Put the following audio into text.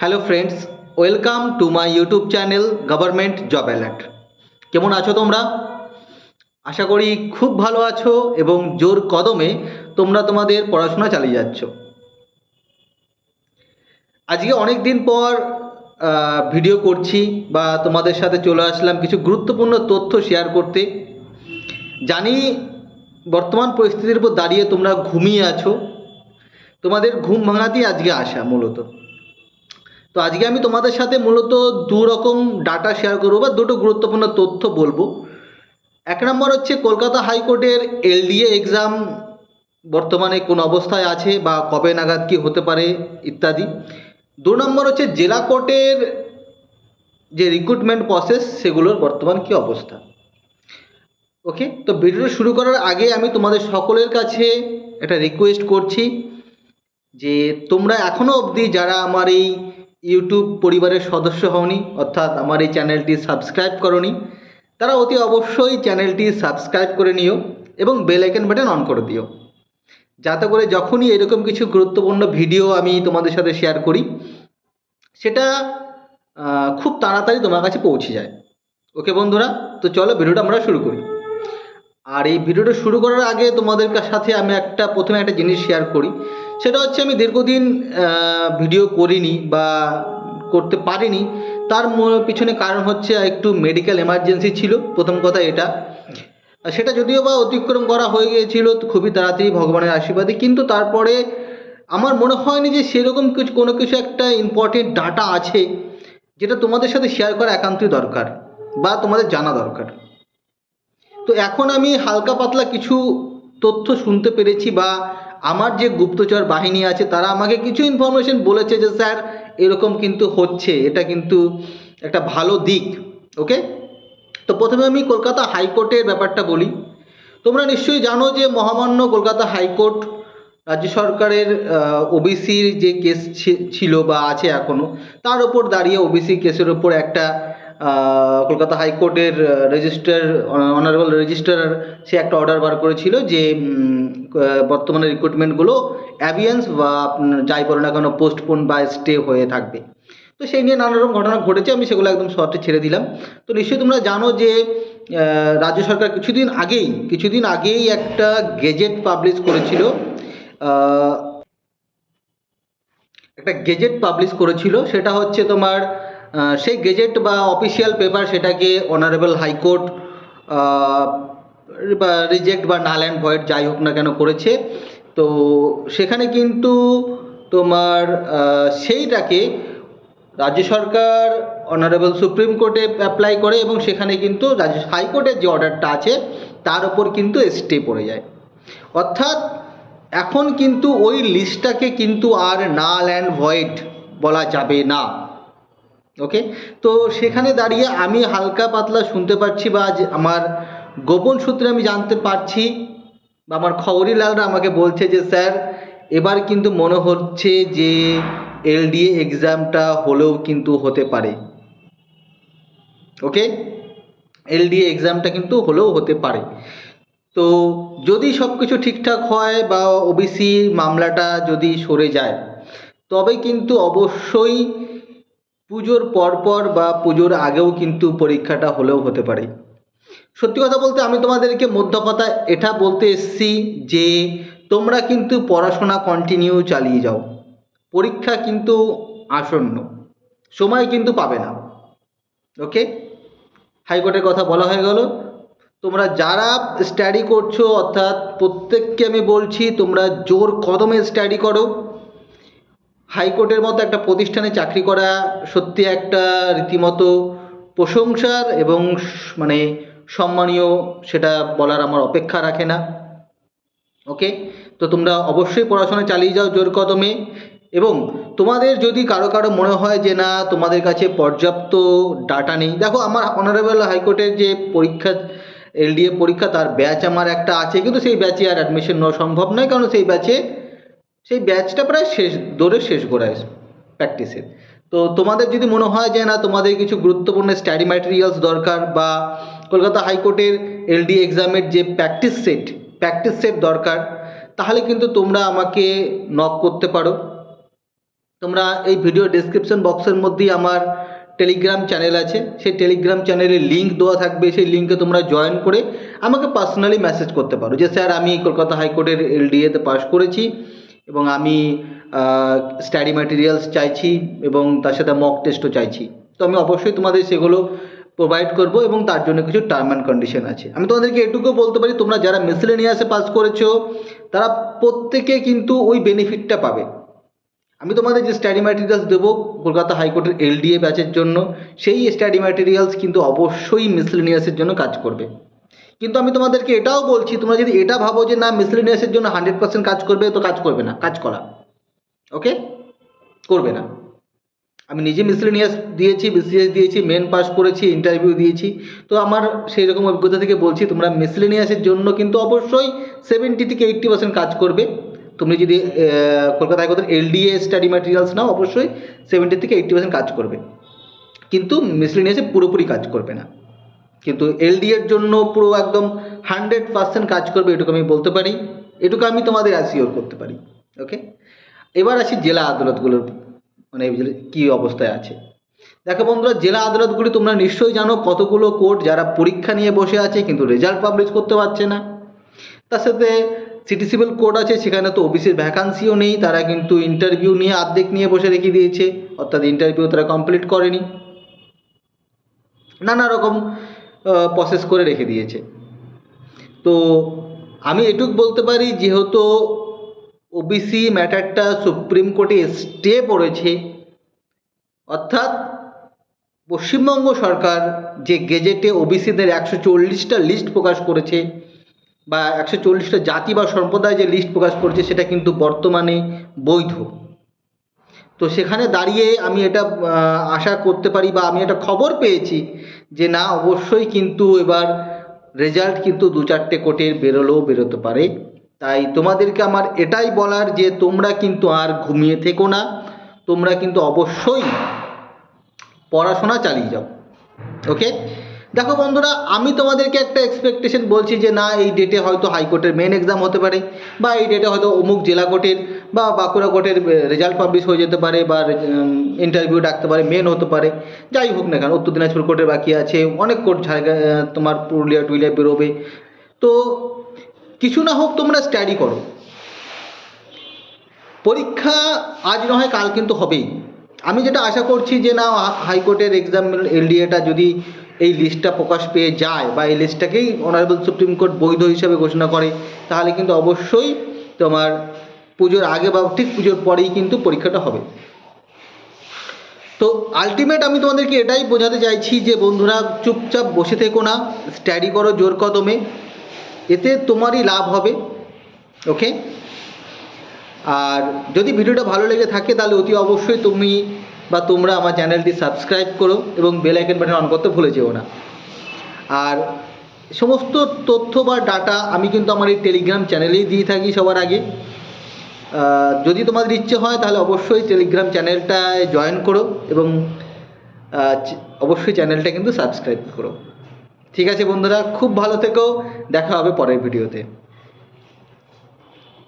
Hello friends welcome to my YouTube channel government job alert কেমন আছো তোমরা? আশা করি খুব ভালো আছো এবং জোর কদমে তোমরা তোমাদের পড়াশোনা চালিয়ে যাচ্ছ। আজকে অনেক দিন পর ভিডিও করছি বা তোমাদের সাথে চলে আসলাম কিছু গুরুত্বপূর্ণ তথ্য শেয়ার করতে। জানি বর্তমান পরিস্থিতির উপর দাঁড়িয়ে তোমরা ঘুমিয়ে আছো। তোমাদের ঘুম ভাঙাতেই আজকে আসা মূলত। তো আজকে আমি তোমাদের সাথে মূলত দু রকম ডাটা শেয়ার করব বা দুটো গুরুত্বপূর্ণ তথ্য বলব। এক নম্বর হচ্ছে কলকাতা হাইকোর্টের এলডিএ এক্সাম বর্তমানে কোন অবস্থায় আছে বা কবে নাগাদ কি হতে পারে ইত্যাদি। দু নম্বর হচ্ছে জেলা কোর্টের যে রিক্রুটমেন্ট প্রসেস সেগুলোর বর্তমান কি অবস্থা। ওকে তো ভিডিওটা শুরু করার আগে আমি তোমাদের সকলের কাছে একটা রিকোয়েস্ট করছি যে তোমরা এখনও অবধি যারা আমার এই ইউটিউব পরিবারের সদস্য হওনি, অর্থাৎ আমার এই চ্যানেলটি সাবস্ক্রাইব করনি। তারা অতি অবশ্যই চ্যানেলটি সাবস্ক্রাইব করে নিও এবং বেল আইকন বাটন অন করে দিও। যাতে করে যখনই এরকম কিছু গুরুত্বপূর্ণ ভিডিও আমি তোমাদের সাথে শেয়ার করি, সেটা খুব তাড়াতাড়ি তোমার কাছে পৌঁছে যায়। ওকে বন্ধুরা, তো চলো ভিডিওটা আমরা শুরু করি। আর এই ভিডিওটা শুরু করার আগে তোমাদের সাথে আমি একটা, প্রথমে একটা জিনিস শেয়ার করি। সেটা হচ্ছে আমি দীর্ঘদিন ভিডিও করিনি বা করতে পারিনি। তার পিছনে কারণ হচ্ছে একটু মেডিকেল এমার্জেন্সি ছিল, প্রথম কথা এটা। সেটা যদিও বা অতিক্রম করা হয়ে গিয়েছিল খুবই তাড়াতাড়ি ভগবানের আশীর্বাদে। কিন্তু তারপরে আমার মনে হয়নি যে সেরকম কিছু, কোনো কিছু একটা ইম্পর্টেন্ট ডাটা আছে, যেটা তোমাদের সাথে শেয়ার করা একান্তই দরকার বা তোমাদের জানা দরকার। তো এখন আমি হালকা পাতলা কিছু তথ্য শুনতে পেরেছি বা আমার যে গুপ্তচর বাহিনী আছে, তারা আমাকে কিছু ইনফরমেশন বলেছে যে, স্যার, এরকম কিন্তু হচ্ছে। এটা কিন্তু একটা ভালো দিক। ওকে? তো প্রথমে আমি কলকাতা হাইকোর্টের ব্যাপারটা বলি। তোমরা নিশ্চয়ই জানো যে মহামান্য কলকাতা হাইকোর্ট রাজ্য সরকারের ওবিসির যে কেস ছিল বা আছে এখনও তার ওপর দাঁড়িয়ে ওবিসি কেসের ওপর একটা কলকাতা হাইকোর্টের রেজিস্টার অনারেবল রেজিস্ট্রার সে একটা অর্ডার বার করেছিল যে বর্তমানে রিক্রুটমেন্টগুলো অ্যাভিয়েন্স বা যাই বলো না কেন পোস্টপোন বা স্টে হয়ে থাকবে। তো সেই নিয়ে নানা রকম ঘটনা ঘটেছে, আমি সেগুলো একদম শর্টে ছেড়ে দিলাম। তো নিশ্চয়ই তোমরা জানো যে রাজ্য সরকার কিছুদিন আগেই কিছুদিন আগেই একটা গেজেট পাবলিশ করেছিল একটা গেজেট পাবলিশ করেছিল, সেটা হচ্ছে তোমার সেই গেজেট বা অফিসিয়াল পেপার সেটাকে অনারেবল হাইকোর্ট বা রিজেক্ট বা নাল অ্যান্ড ভয়েড যাই হোক না কেন করেছে। তো সেখানে কিন্তু তোমার সেইটাকে রাজ্য সরকার অনারেবল সুপ্রিম কোর্টে অ্যাপ্লাই করে এবং সেখানে কিন্তু রাজ্য হাইকোর্টের যে অর্ডারটা আছে, তার ওপর কিন্তু স্টে পড়ে যায়। অর্থাৎ এখন কিন্তু ওই লিস্টটাকে কিন্তু আর নাল অ্যান্ড ভয়েড বলা যাবে না। ওকে তো সেখানে দাঁড়িয়ে আমি হালকা পাতলা শুনতে পাচ্ছি বা আমার গোপন সূত্রে আমি জানতে পারছি বা আমার খবরি লালরা আমাকে বলছে যে, স্যার, এবার কিন্তু মনে হচ্ছে যে এলডিএ এক্সামটা হলেও কিন্তু হতে পারে। ওকে এলডিএ এক্সামটা কিন্তু হলেও হতে পারে। তো যদি সব কিছু ঠিকঠাক হয় বা ওবিসি মামলাটা যদি সরে যায়, তবে কিন্তু অবশ্যই পুজোর পরপর বা পুজোর আগেও কিন্তু পরীক্ষাটা হলেও হতে পারে। সত্যি কথা বলতে আমি তোমাদেরকে মধ্য কথা এটা বলতে এসছি যে তোমরা কিন্তু পড়াশোনা কন্টিনিউ চালিয়ে যাও। পরীক্ষা কিন্তু আসন্ন। সময় কিন্তু পাবে না। ওকে হাইকোর্টের কথা বলা হয়ে গেল। তোমরা যারা স্টাডি করছ, অর্থাৎ প্রত্যেককে আমি বলছি, তোমরা জোর কদমে স্টাডি করো। হাইকোর্টের মতো একটা প্রতিষ্ঠানে চাকরি করা সত্যি একটা রীতিমতো প্রশংসার এবং মানে সম্মানীয় সেটা বলার আমার অপেক্ষা রাখে না। ওকে? তো তোমরা অবশ্যই পড়াশোনা চালিয়ে যাও জোর কদমে। এবং তোমাদের যদি কারও কারও মনে হয় যে না, তোমাদের কাছে পর্যাপ্ত ডাটা নেই। দেখো, আমার অনারেবল হাইকোর্টের যে পরীক্ষা এলডিএ পরীক্ষা, তার ব্যাচ আমার একটা আছে। কিন্তু সেই ব্যাচে আর অ্যাডমিশন নেওয়া সম্ভব নয়। কারণ সেই ব্যাচে সেই ব্যাচটা প্রায় শেষ দৌড়ে শেষ গোড়ায় প্র্যাকটিসের তো তোমাদের যদি মনে হয় যে না, তোমাদের কিছু গুরুত্বপূর্ণ স্টাডি ম্যাটেরিয়ালস দরকার বা কলকাতা হাইকোর্টের এলডি এক্সামের যে প্র্যাকটিস সেট প্র্যাকটিস সেট দরকার, তাহলে কিন্তু তোমরা আমাকে নক করতে পারো। তোমরা এই ভিডিও ডেসক্রিপশন বক্সের মধ্যেই আমার টেলিগ্রাম চ্যানেল আছে। সেই টেলিগ্রাম চ্যানেলে লিঙ্ক দেওয়া থাকবে। সেই লিঙ্কে তোমরা জয়েন করে আমাকে পার্সোনালি মেসেজ করতে পারো যে, স্যার, আমি কলকাতা হাইকোর্টের এলডিএতে পাশ করেছি। এবং আমি স্টাডি ম্যাটেরিয়ালস চাইছি এবং তার সাথে মক টেস্টও চাইছি। তো আমি অবশ্যই তোমাদের সেগুলো প্রোভাইড করব এবং তার জন্য কিছু টার্ম অ্যান্ড কন্ডিশন আছে। আমি তোমাদেরকে এটুকু বলতে পারি, তোমরা যারা মিসলেনিয়াসে পাস করেছ, তারা প্রত্যেকে কিন্তু ওই বেনিফিটটা পাবে। আমি তোমাদের যে স্টাডি ম্যাটেরিয়ালস দেবো কলকাতা হাইকোর্টের এলডিএ ব্যাচের জন্য, সেই স্টাডি ম্যাটেরিয়ালস কিন্তু অবশ্যই মিসলেনিয়াসের জন্য কাজ করবে। কিন্তু আমি তোমাদেরকে এটাও বলছি, তোমরা যদি এটা ভাবো যে না মিসলেনিয়াসের জন্য হান্ড্রেড পার্সেন্ট কাজ করবে, তো কাজ করবে না, কাজ করা। ওকে করবে না। আমি নিজে মিসলেনিয়াস দিয়েছি বিসিএস দিয়েছি মেন পাস করেছি ইন্টারভিউ দিয়েছি। তো আমার সেই রকম অভিজ্ঞতা থেকে বলছি, তোমরা মিসলেনিয়াসের জন্য কিন্তু অবশ্যই সেভেন্টি থেকে এইট্টি পার্সেন্ট কাজ করবে। তুমি যদি কলকাতা হাইকোর্টের এলডিএ স্টাডি ম্যাটেরিয়ালস নাও, অবশ্যই সেভেন্টি থেকে এইট্টি পার্সেন্ট কাজ করবে। কিন্তু মিসলেনিয়াসে পুরোপুরি কাজ করবে না। কিন্তু এলডি এর জন্য পুরো একদম হান্ড্রেড পার্সেন্ট কাজ করবে এটুকু আমি বলতে পারি। এটুকু আমি তোমাদের অ্যাসিওর করতে পারি ওকে এবার আসি জেলা আদালতগুলোর মানে কী অবস্থায় আছে। দেখো বন্ধুরা, জেলা আদালতগুলি তোমরা নিশ্চয়ই জানো কতগুলো কোর্ট যারা পরীক্ষা নিয়ে বসে আছে কিন্তু রেজাল্ট পাবলিশ করতে পারছে না। তার সাথে সিটি সিভিল কোর্ট আছে, সেখানে তো ওবিসির ভ্যাকান্সিও নেই, তারা কিন্তু ইন্টারভিউ নিয়ে আর্ধেক নিয়ে বসে রেখে দিয়েছে, অর্থাৎ ইন্টারভিউ তারা কমপ্লিট করেনি। নানা রকম প্রসেস করে রেখে দিয়েছে। তো আমি এটুক বলতে পারি, যেহেতু ওবিসি ম্যাটারটা সুপ্রিম কোর্টে স্টে পড়েছে, অর্থাৎ পশ্চিমবঙ্গ সরকার যে গেজেটে ওবিসিদের একশো চল্লিশটা লিস্ট প্রকাশ করেছে, বা একশো চল্লিশটা জাতি বা সম্প্রদায় যে লিস্ট প্রকাশ করেছে, সেটা কিন্তু বর্তমানে বৈধ। তো সেখানে দাঁড়িয়ে আমি এটা আশা করতে পারি বা আমি একটা খবর পেয়েছি যে না, অবশ্যই কিন্তু এবার রেজাল্ট কিন্তু দু চারটে কোটের বেরোলেও বেরোতে পারে। তাই তোমাদেরকে আমার এটাই বলার যে তোমরা কিন্তু আর ঘুমিয়ে থেকো না, তোমরা কিন্তু অবশ্যই পড়াশোনা চালিয়ে যাও। ওকে দেখো বন্ধুরা, আমি তোমাদেরকে একটা এক্সপেকটেশন বলছি যে না, এই ডেটে হয়তো হাইকোর্টের মেন এক্সাম হতে পারে, বা এই ডেটে হয়তো অমুক জেলা কোর্টের বা বাঁকুড়া কোর্টের রেজাল্ট পাবলিশ হয়ে যেতে পারে, বা ইন্টারভিউ ডাকতে পারে মেন হতে পারে, যাই হোক না কেন, উত্তর দিনাজপুর কোর্টের বাকি আছে, অনেক কোর্ট তোমার পুরুলিয়া, টুলিয়া বেরোবে। তো, কিছু না হোক তোমরা স্টাডি করো। পরীক্ষা আজ নয়, কাল কিন্তু হবেই। আমি যেটা আশা করছি যে না হাইকোর্টের এক্সাম এলডিএটা যদি এই লিস্টটা প্রকাশ পেয়ে যায় বা এই লিস্টটাকেই অনারেবল সুপ্রিম কোর্ট বৈধ হিসাবে ঘোষণা করে, তাহলে কিন্তু অবশ্যই তোমার পুজোর আগে বা ঠিক পুজোর পরেই কিন্তু পরীক্ষাটা হবে। তো আলটিমেট আমি তোমাদেরকে এটাই বোঝাতে চাইছি যে বন্ধুরা চুপচাপ বসে থেকো না স্টাডি করো, জোর কদমে, এতে তোমারই লাভ হবে ওকে আর যদি ভিডিওটা ভালো লেগে থাকে তাহলে অতি অবশ্যই তুমি বা তোমরা আমার চ্যানেলটি সাবস্ক্রাইব করো এবং বেল আইকন বাটন অন করতে ভুলে যেও না। আর সমস্ত তথ্য বা ডাটা আমি কিন্তু আমার এই টেলিগ্রাম চ্যানেলেই দিয়ে থাকি সবার আগে। যদি তোমাদের ইচ্ছে হয় তাহলে অবশ্যই টেলিগ্রাম চ্যানেলটায় জয়েন করো এবং অবশ্যই চ্যানেলটা কিন্তু সাবস্ক্রাইব করো। ঠিক আছে বন্ধুরা, খুব ভালো থেকো, দেখা হবে পরের ভিডিওতে